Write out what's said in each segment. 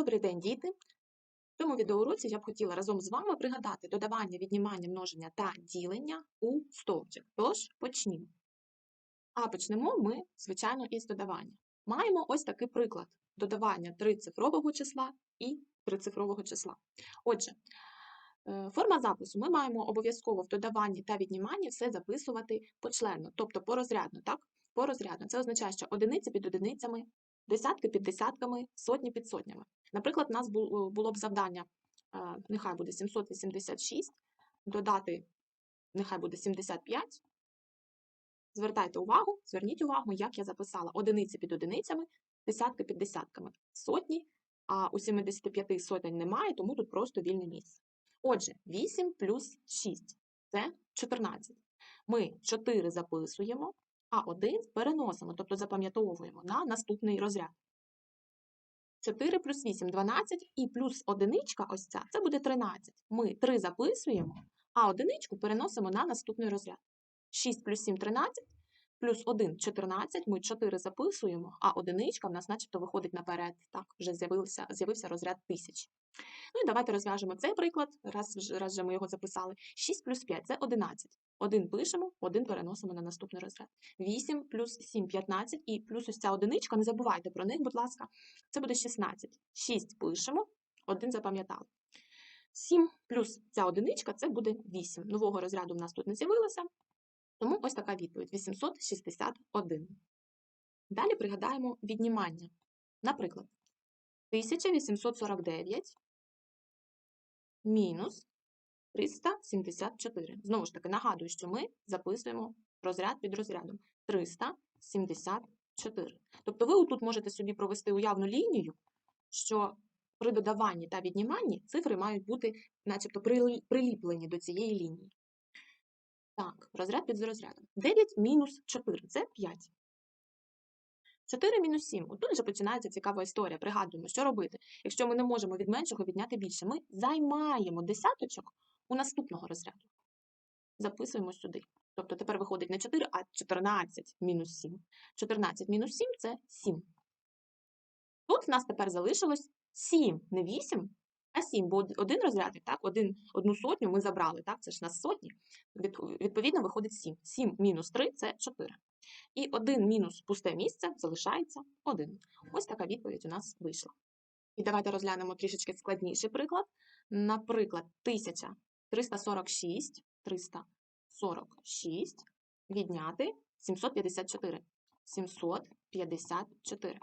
Добрий день, діти! В цьому відеоуроці я б хотіла разом з вами пригадати додавання, віднімання, множення та ділення у стовпчик. Тож почнімо. А почнемо ми, звичайно, із додавання. Маємо ось такий приклад додавання трицифрового числа і трицифрового числа. Отже, е, форма запису ми маємо обов'язково в додаванні та відніманні все записувати почленно, тобто порозрядно, так? Порозрядно. Це означає, що одиниці під одиницями, десятки під десятками, сотні під сотнями. Наприклад, у нас було б завдання, е, нехай буде 786, додати, нехай буде 75. Звертайте увагу, зверніть увагу, як я записала одиниці під одиницями, десятки під десятками, сотні, а у 75 сотень немає, тому тут просто вільне місце. Отже, 8 плюс 6 – це 14. Ми 4 записуємо, а 1 переносимо, тобто запам'ятовуємо на наступний розряд. 4 плюс 8 – 12, і плюс одиничка ось ця, це буде 13. Ми 3 записуємо, а одиничку переносимо на наступний розряд. 6 плюс 7 – 13, плюс 1 – 14, ми 4 записуємо, а одиничка в нас начебто виходить наперед. Так, вже з'явився, з'явився розряд тисяч. Ну і давайте розв'яжемо цей приклад, раз, раз вже ми його записали. 6 плюс 5 – це 11. Один пишемо, один переносимо на наступний розряд. 8 плюс 7 – 15, і плюс ось ця одиничка, не забувайте про них, будь ласка, це буде 16. 6 пишемо, один запам'ятали. 7 плюс ця одиничка це буде 8. Нового розряду в нас тут не з'явилося, тому ось така відповідь 861. Далі пригадаємо віднімання. Наприклад, 1849 мінус 374. Знову ж таки, нагадую, що ми записуємо розряд під розрядом 374. Тобто ви тут можете собі провести уявну лінію, що при додаванні та відніманні цифри мають бути начебто приліплені до цієї лінії. Так, розряд під розрядом. 9 мінус 4 – це 5. 4 мінус 7. Отут вже починається цікава історія. Пригадуємо, що робити. Якщо ми не можемо від меншого відняти більше, ми займаємо десяточок у наступного розряду. Записуємо сюди. Тобто тепер виходить не 4, а 14 мінус 7. 14 мінус 7 – це 7. Тут в нас тепер залишилось 7, не 8, а 7, бо один розряд, так, один, одну сотню ми забрали, так, це ж нас сотні. Від, відповідно, виходить 7. 7 мінус 3 – це 4. І 1 мінус пусте місце залишається 1. Ось така відповідь у нас вийшла. І давайте розглянемо трішечки складніший приклад. Наприклад, 1346, 346 346 відняти 754. 754.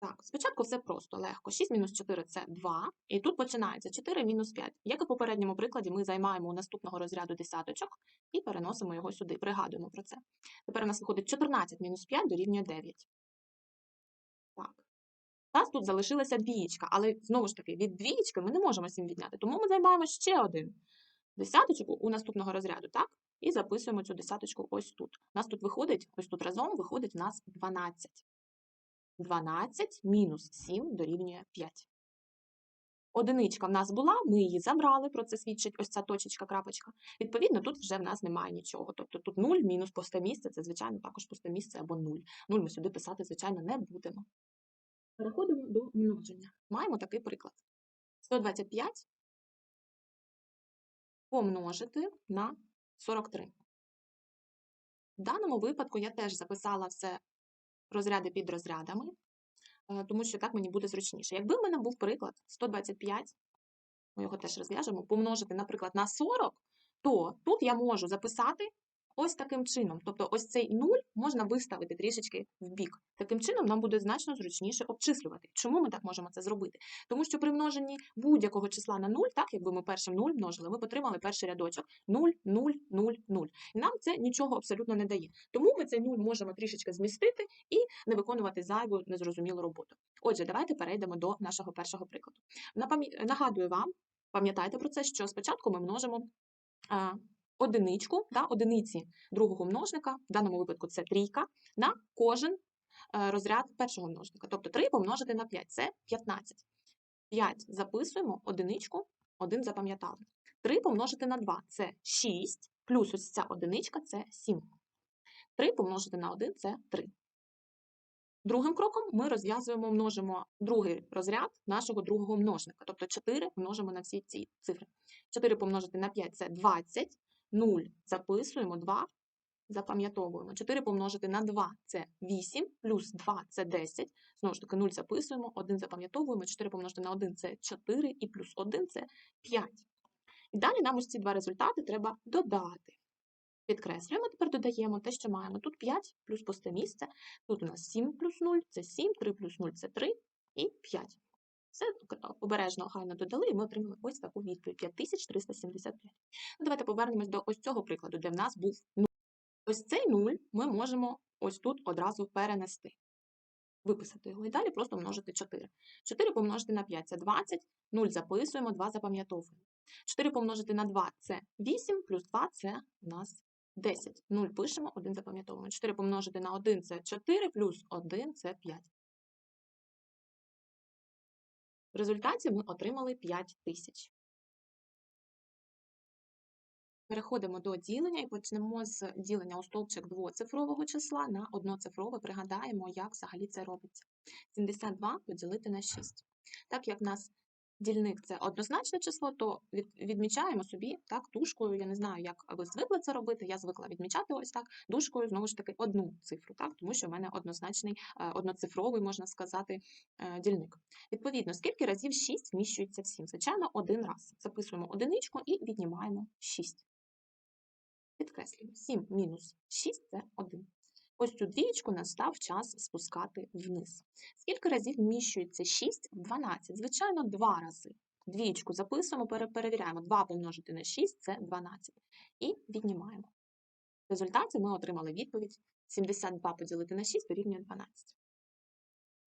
Так, спочатку все просто, легко. 6 мінус 4 – це 2, і тут починається 4 мінус 5. Як і в попередньому прикладі, ми займаємо у наступного розряду десяточок і переносимо його сюди, пригадуємо про це. Тепер у нас виходить 14 мінус 5 дорівнює 9. Нас тут залишилася двієчка, але знову ж таки, від двієчки ми не можемо 7 відняти, тому ми займаємо ще один десяточок у наступного розряду, так? І записуємо цю десяточку ось тут. У нас тут виходить, ось тут разом виходить у нас 12. 12 мінус 7 дорівнює 5. Одиничка в нас була, ми її забрали, про це свідчить ось ця точечка, крапочка. Відповідно, тут вже в нас немає нічого. Тобто тут 0 мінус пусте місце, це, звичайно, також пусте місце або 0. 0 ми сюди писати, звичайно, не будемо. Переходимо до множення. Маємо такий приклад. 125 помножити на 43. В даному випадку я теж записала все розряди під розрядами, е, тому що так мені буде зручніше. Якби в мене був приклад 125, ми його теж розв'яжемо, помножити, наприклад, на 40, то тут я можу записати ось таким чином. Тобто ось цей 0 можна виставити трішечки в бік. Таким чином нам буде значно зручніше обчислювати. Чому ми так можемо це зробити? Тому що при множенні будь-якого числа на 0, так якби ми першим 0 множили, ми отримали перший рядочок 0, 0, 0, 0. І нам це нічого абсолютно не дає. Тому ми цей 0 можемо трішечки змістити і не виконувати зайву незрозумілу роботу. Отже, давайте перейдемо до нашого першого прикладу. Нагадую вам, пам'ятайте про це, що спочатку ми множимо одиничку, да, одиниці другого множника, в даному випадку це трійка, на кожен е, розряд першого множника. Тобто 3 помножити на 5 – це 15. 5 записуємо, одиничку, 1 запам'ятали. 3 помножити на 2 – це 6, плюс ось ця одиничка – це 7. 3 помножити на 1 – це 3. Другим кроком ми розв'язуємо, множимо другий розряд нашого другого множника. Тобто 4 множимо на всі ці цифри. 4 помножити на 5 це 20, 0 записуємо, 2 запам'ятовуємо. 4 помножити на 2 це 8, плюс 2 це 10. Знову ж таки, 0 записуємо, 1 запам'ятовуємо, 4 помножити на 1 це 4, і плюс 1 це 5. І далі нам ось ці два результати треба додати. Підкреслюємо, тепер додаємо те, що маємо. Тут 5 плюс пусте місце. Тут у нас 7 плюс 0 це 7, 3 плюс 0 це 3 і 5. Все обережно охайно додали, і ми отримали ось таку відповідь 5375. Ну, давайте повернемось до ось цього прикладу, де в нас був 0. Ось цей 0 ми можемо ось тут одразу перенести. Виписати його і далі просто множити 4. 4 помножити на 5 це 20, 0 записуємо, 2 запам'ятовуємо. 4 помножити на 2 це 8, плюс 2 це у нас 10. 0 пишемо, 1 запам'ятовуємо. 4 помножити на 1 це 4, плюс 1 це 5. В результаті ми отримали 5 тисяч. Переходимо до ділення і почнемо з ділення у стовпчик двоцифрового числа на одноцифрове. Пригадаємо, як взагалі це робиться. 72 поділити на 6. Так як в нас дільник це однозначне число, то відмічаємо собі так, дужкою, я не знаю, як ви звикли це робити, я звикла відмічати ось так, дужкою, знову ж таки, одну цифру, так, тому що в мене однозначний, е, одноцифровий, можна сказати, е, дільник. Відповідно, скільки разів 6 вміщується в 7? Звичайно, один раз. Записуємо одиничку і віднімаємо 6. Підкреслюємо. 7 мінус 6 це 1. Ось цю двієчку настав час спускати вниз. Скільки разів вміщується 6 в 12? Звичайно, 2 рази. Двієчку записуємо, перевіряємо. 2 помножити на 6 це 12. І віднімаємо. В результаті ми отримали відповідь 72 поділити на 6 дорівнює 12.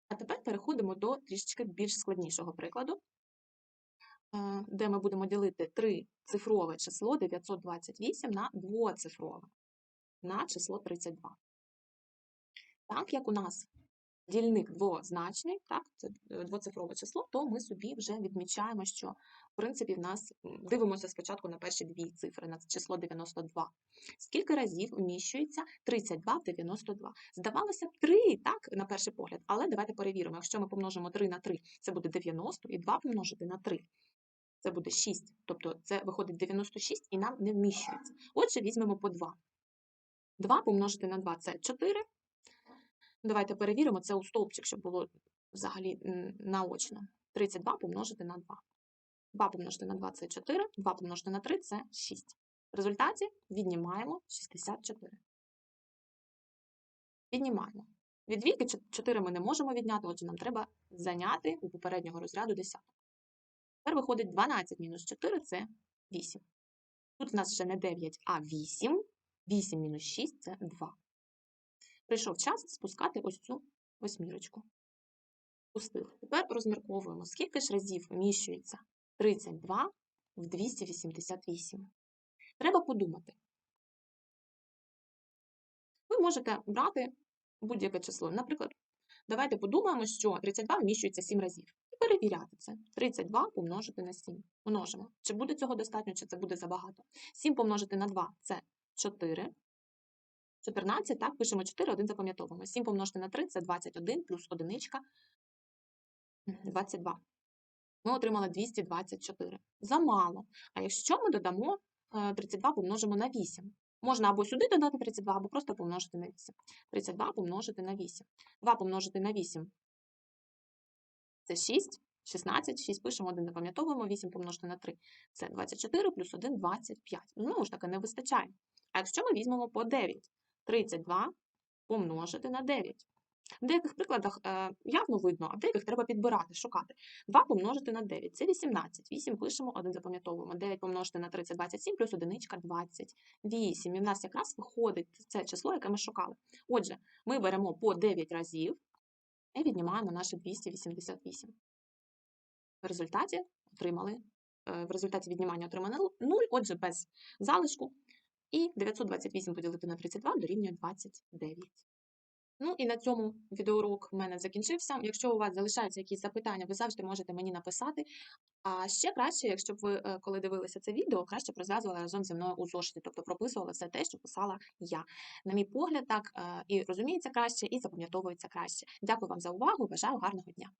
А тепер переходимо до трішечки більш складнішого прикладу, е, де ми будемо ділити трицифрове число 928 на двоцифрове на число 32. Так як у нас дільник двозначний, так, це е, двоцифрове число, то ми собі вже відмічаємо, що в принципі в нас дивимося спочатку на перші дві цифри, на число 92. Скільки разів вміщується 32 в 92? Здавалося б, 3, так, на перший погляд, але давайте перевіримо. Якщо ми помножимо 3 на 3, це буде 90, і 2 помножити на 3. Це буде 6, тобто це виходить 96 і нам не вміщується. Отже, візьмемо по 2. 2 помножити на 2 це 4, Давайте перевіримо це у стовпчик, щоб було взагалі наочно. 32 помножити на 2. 2 помножити на 2 це 4, 2 помножити на 3 це 6. В результаті віднімаємо 64. Віднімаємо. Від двійки 4 ми не можемо відняти, отже, нам треба зайняти у попереднього розряду десяток. Тепер виходить 12 мінус 4 це 8. Тут у нас ще не 9, а 8. 8 мінус 6 це 2. Прийшов час спускати ось цю восьмірочку. Пустили. Тепер розмірковуємо, скільки ж разів вміщується 32 в 288. Треба подумати. Ви можете брати будь-яке число. Наприклад, давайте подумаємо, що 32 вміщується 7 разів. І перевіряти це. 32 помножити на 7. Множимо. Чи буде цього достатньо, чи це буде забагато. 7 помножити на 2 це 4. 14, так, пишемо 4, 1 запам'ятовуємо. 7 помножити на 3 це 21 плюс одиничка 22. Ми отримали 224. Замало. А якщо ми додамо 32 е, помножимо на 8. Можна або сюди додати 32, або просто помножити на 8. 32 помножити на 8. 2 помножити на 8 це 6. 16, 6 пишемо, 1 запам'ятовуємо, 8 помножити на 3 це 24 плюс 1 25. Знову ж таки, не вистачає. А якщо ми візьмемо по 9, 32 помножити на 9. В деяких прикладах е, явно видно, а в деяких треба підбирати, шукати. 2 помножити на 9 це 18. 8 пишемо, 1 запам'ятовуємо. 9 помножити на 3 це 27, плюс 1 – 28. І в нас якраз виходить це число, яке ми шукали. Отже, ми беремо по 9 разів і віднімаємо наше 288. В результаті отримали, е, в результаті віднімання отримали 0, отже, без залишку. І 928 поділити на 32 дорівнює 29. Ну і на цьому відеоурок в мене закінчився. Якщо у вас залишаються якісь запитання, ви завжди можете мені написати. А ще краще, якщо б ви, е, коли дивилися це відео, краще б розв'язували разом зі мною у зошиті, тобто прописували все те, що писала я. На мій погляд, так е, і розуміється краще, і запам'ятовується краще. Дякую вам за увагу. Бажаю гарного дня.